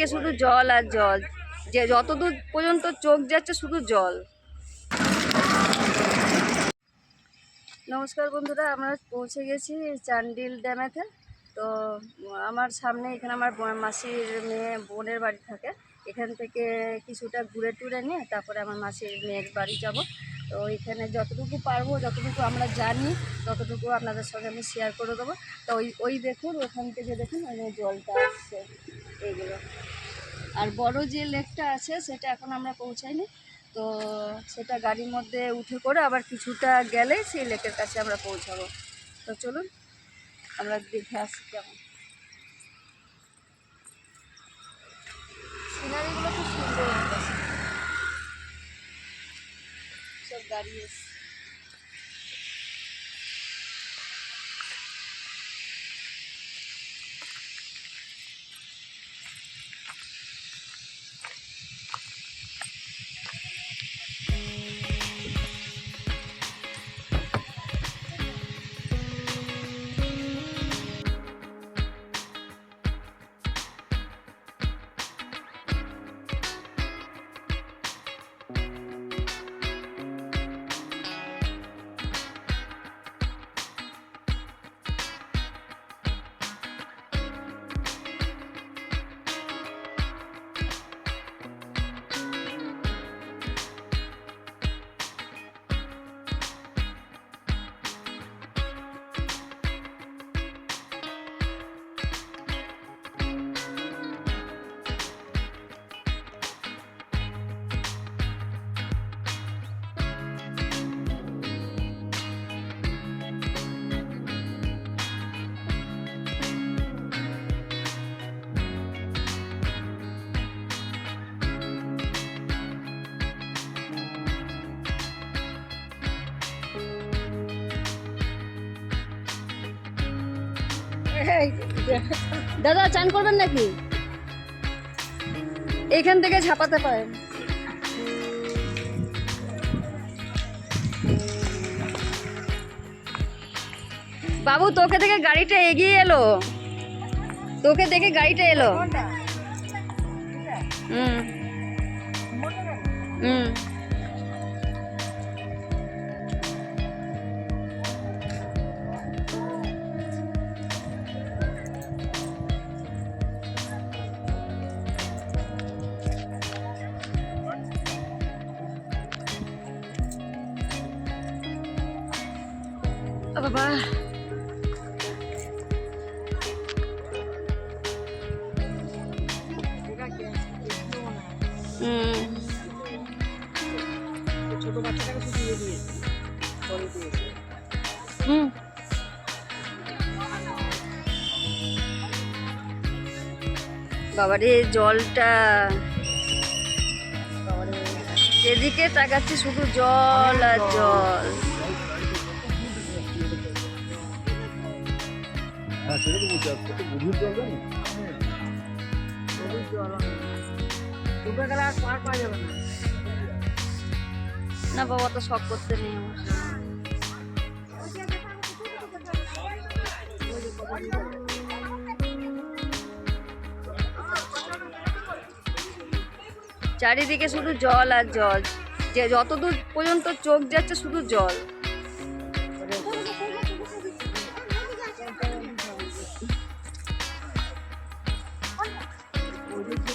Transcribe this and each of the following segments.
চারিদিকে শুধু জল আর জল। যে যতদূর পর্যন্ত চোখ যাচ্ছে শুধু জল। নমস্কার বন্ধুরা, আমরা পৌঁছে গেছি চান্ডিল ড্যামেতে। তো আমার সামনে এখানে আমার মাসির মেয়ে বোনের বাড়ি থাকে। এখান থেকে কিছুটা ঘুরে টুরে নিয়ে তারপরে আমার মাসির মেয়ের বাড়ি যাব। তো এখানে যতটুকু পারব, যতটুকু আমরা জানি, ততটুকু আপনাদের সঙ্গে আমি শেয়ার করে দেবো। তো ওই ওই দেখুন, ওখান থেকে দেখুন ওই জলটা আসছে, এইগুলো। আর বড় যে লেকটা আছে, সেটা এখন আমরা পৌঁছাইনি। তো সেটা গাড়ির মধ্যে উঠে করে আবার কিছুটা গেলে সেই লেকের কাছে আমরা পৌঁছাবো। তো চলুন, আমরা দেখে আসি কেমন। সিনারিগুলো সব দাদা চান করবেন নাকি? এখান থেকে ঝাপাতে পারেন। বাবু তোকে থেকে গাড়িটা এগিয়ে এলো। তোকে দেখে গাড়িটা এলো। হুম। হুম। বাবা। ছোট বাবারে জলটা। যেদিকে তাকাচ্ছি শুধু জল আর জল। হ্যাঁ সেটা তো বলছি আর কত গভীর জল জানি না। বাবা, তো শখ করতে নেই চারিদিকে শুধু জল আর জল। যে যতদূর পর্যন্ত চোখ যাচ্ছে শুধু জল।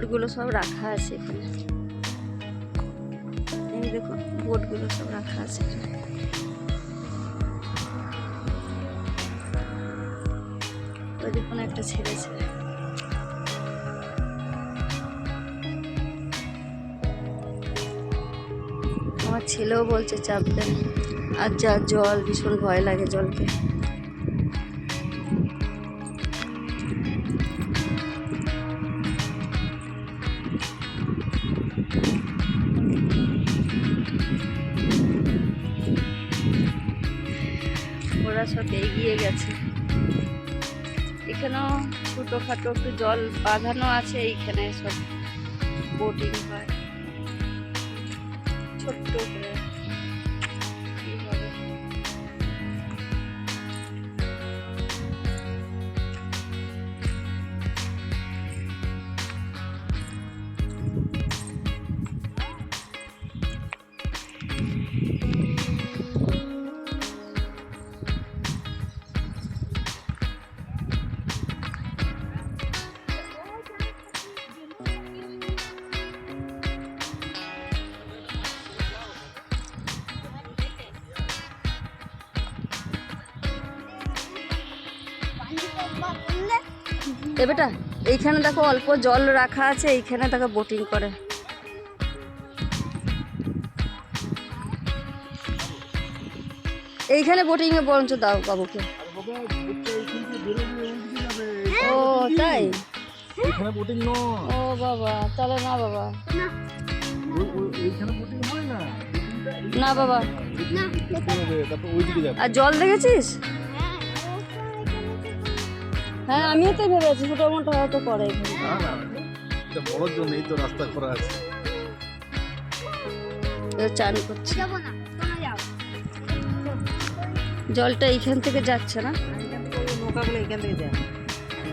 বোটগুলো সব রাখা আছে এখানে। এই দেখো বোটগুলো সব রাখা আছে এখানে। ওই দেখুন একটা ছেড়েছে আমার ছেলেও বলছে চাপবে আর যা জল, ভীষণ ভয় লাগে জলকে। ওরা সব এগিয়ে গেছে। এখানেও ছোটোখাটো একটু জল বাঁধানো আছে, এইখানে সব বোটিং হয়। ছোট্ট করে। এ বেটা এইখানে দেখো অল্প জল রাখা আছে এইখানে দেখো বোটিং করে। এইখানে বোটিং এ বরঞ্চ দাও বাবুকে। ও তাই? এখানে বোটিং নয়। ও বাবা তাহলে না বাবা। এইখানে বোটিং হয় না? না বাবা। আর জল দেখেছিস? হ্যাঁ আমিও তো ভেবেছি ছোটো মোটো হয়তো করে। এটা বড়র তো রাস্তা করা আছে। চান করছি। জলটা এইখান থেকে যাচ্ছে না? নৌকাগুলো এখান থেকে যায়।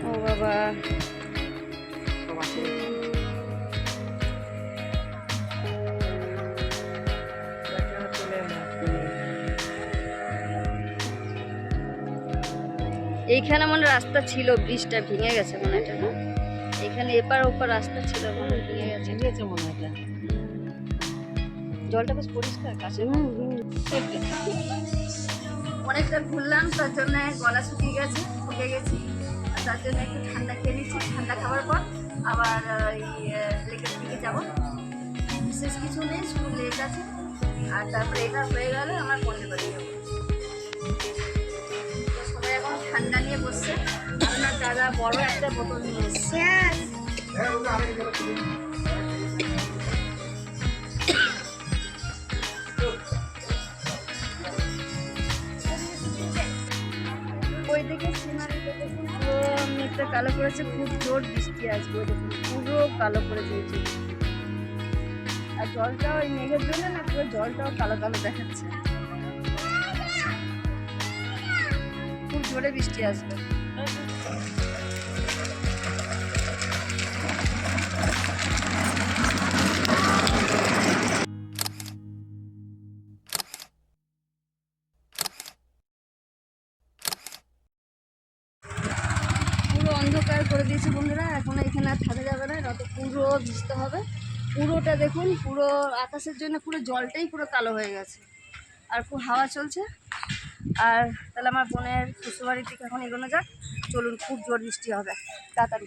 ও বাবা। এইখানে মনে রাস্তা ছিল ব্রিজটা ভেঙে গেছে মনে হয় এটা না এখানে এপার ওপার রাস্তা ছিল মনে ভেঙে গেছে। ভেঙেছে মনে হয় এটা জলটা বেশ পরিষ্কার কাছে। অনেকটা ঘুরলাম তার জন্য গলা শুকিয়ে গেছে ফুকে গেছি। আর তার জন্য একটু ঠান্ডা খেয়ে নিচ্ছি ঠান্ডা খাওয়ার পর আবার লেকের দিকে যাব। বিশেষ কিছু নেই শুধু লেক আছে। আর তারপরে এটা হয়ে গেলে আমার পনেরো বাড়ি যাব। বড় একটা বোতল নিয়ে এসছে। ওই দিকে সিনারিতে পুরো মেঘটা কালো করেছে খুব জোর বৃষ্টি আসবে ওই দেখুন পুরো কালো করে দিয়েছে। আর জলটা ওই মেঘের জন্য না পুরো জলটাও কালো কালো দেখাচ্ছে। খুব জোরে বৃষ্টি আসবে। থাকা যাবে না নয়তো পুরো ভিজতে হবে। পুরোটা দেখুন, পুরো আকাশের জন্য পুরো জলটাই পুরো কালো হয়ে গেছে। আর খুব হাওয়া চলছে। আর তাহলে আমার বোনের শ্বশুরবাড়ির দিকে এখন এগোনো যাক। চলুন, খুব জোর বৃষ্টি হবে। তাড়াতাড়ি।